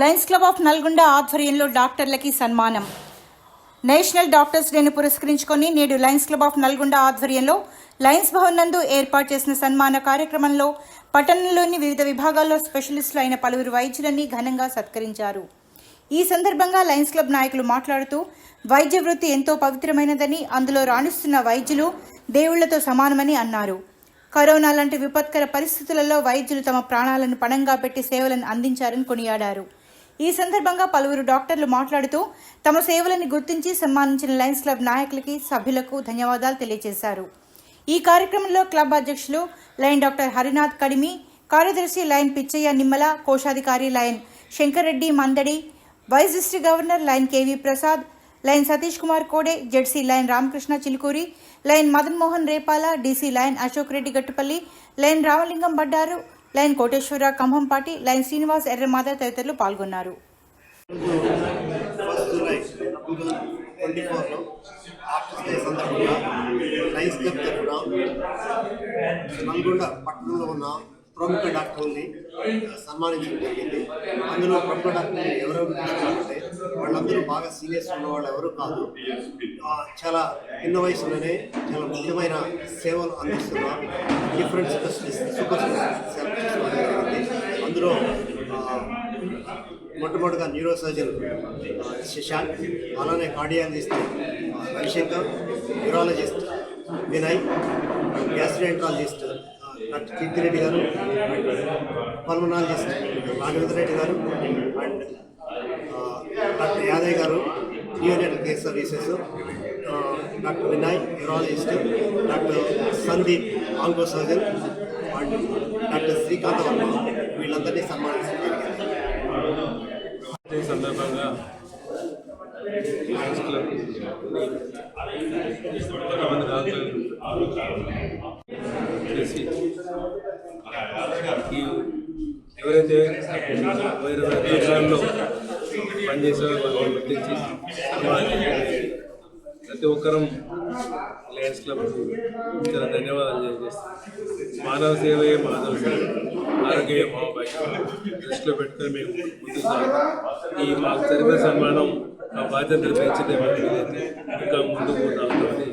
Lions club of Nalgonda ఆధ్వర్యంలో డాక్టర్లకి సన్మానం. National doctors డేను పురస్కరించుకొని నేడు లయన్స్ క్లబ్ ఆఫ్ నల్గొండ ఆధ్వర్యంలో లయన్స్ భవన్ నందు ఏర్పాటు చేసిన సన్మాన కార్యక్రమంలో పట్టణంలోని వివిధ విభాగాల్లో స్పెషలిస్టులు అయిన పలువురు వైద్యులని ఘనంగా సత్కరించారు. ఈ సందర్భంగా లయన్స్ క్లబ్ నాయకులు మాట్లాడుతూ వైద్య వృత్తి ఎంతో పవిత్రమైనదని అందులో రాణిస్తున్న వైద్యులు దేవుళ్ళతో సమానమని అన్నారు. కరోనా లాంటి విపత్కర పరిస్థితులలో వైద్యులు తమ ప్రాణాలను పణంగా పెట్టి సేవలను అందించారని కొనియాడారు. ఈ సందర్భంగా పలువురు డాక్టర్లు మాట్లాడుతూ తమ సేవలను గుర్తించి సన్మానించిన లయన్స్ క్లబ్ నాయకులకి సభ్యులకు ధన్యవాదాలు తెలియజేశారు. ఈ కార్యక్రమంలో క్లబ్ అధ్యక్షులు లయన్ డాక్టర్ హరినాథ్ కడిమి కార్యదర్శి లయన్ పిచ్చయ్య నిమ్మల కోశాధికారి lion Shankar Reddy Mandadi vice district governor lion KV Prasad lion Satish Kumar Kode ZC lion Ramakrishna Chilukuri lion Madan Mohan Repala DC lion Ashok Reddy Gattupalli lion Ramalingam Baddaru lion Koteswara Kambhampati lion Srinivas Erramada తదితరులు పాల్గొన్నారు. Twenty ఫోర్లో నల్గొండ పట్టణంలో ఉన్న ప్రముఖ డాక్టర్ని సన్మానించడం జరిగింది అందులో ప్రముఖ డాక్టర్లు ఎవరెవరు తీసుకున్నారంటే వాళ్ళందరూ బాగా సీనియర్స్ ఉన్న వాళ్ళు ఎవరు కాదు చాలా చిన్న వయసులోనే చాలా ముఖ్యమైన సేవలు అందిస్తున్నారు డిఫరెంట్ స్పెషలిస్ట్ సూపర్ స్పెషలిస్ట్ అందులో మొట్టమొదటిగా న్యూరో సర్జన్ శశాంక్ అలానే కార్డియాలజిస్ట్ ఆ, Ravishankar neurologist Vinay gastroenterologist doctor Keerthi Reddy గారు అండ్ పల్మనాలజిస్ట్ రాఘవేంద్ర రెడ్డి గారు అండ్ డాక్టర్ యాదయ్ గారు neonatal care services doctor Vinay neurologist doctor Sandeep algo surgeon and doctor Srikanth Varma. వీళ్ళందరినీ సన్మానించడం. జరిగింది సందర్భంగా ఎవరైతే వేరే వేరే దేశాల్లో పనిచేసారో వాళ్ళని గుర్తించి ప్రతి ఒక్కరం లయన్స్ క్లబ్ చాలా ధన్యవాదాలు తెలియజేస్తాం మానవ సేవయే మానవ సేవ ఆరోగ్య మహాభాగ్యం దృష్టిలో పెట్టుకుని మేము ముందు ఈ మాకు జరిగిన సన్మానం మా బాధ్యతలు పెంచితే మనకి ఇంకా ముందుకు సాగుతామని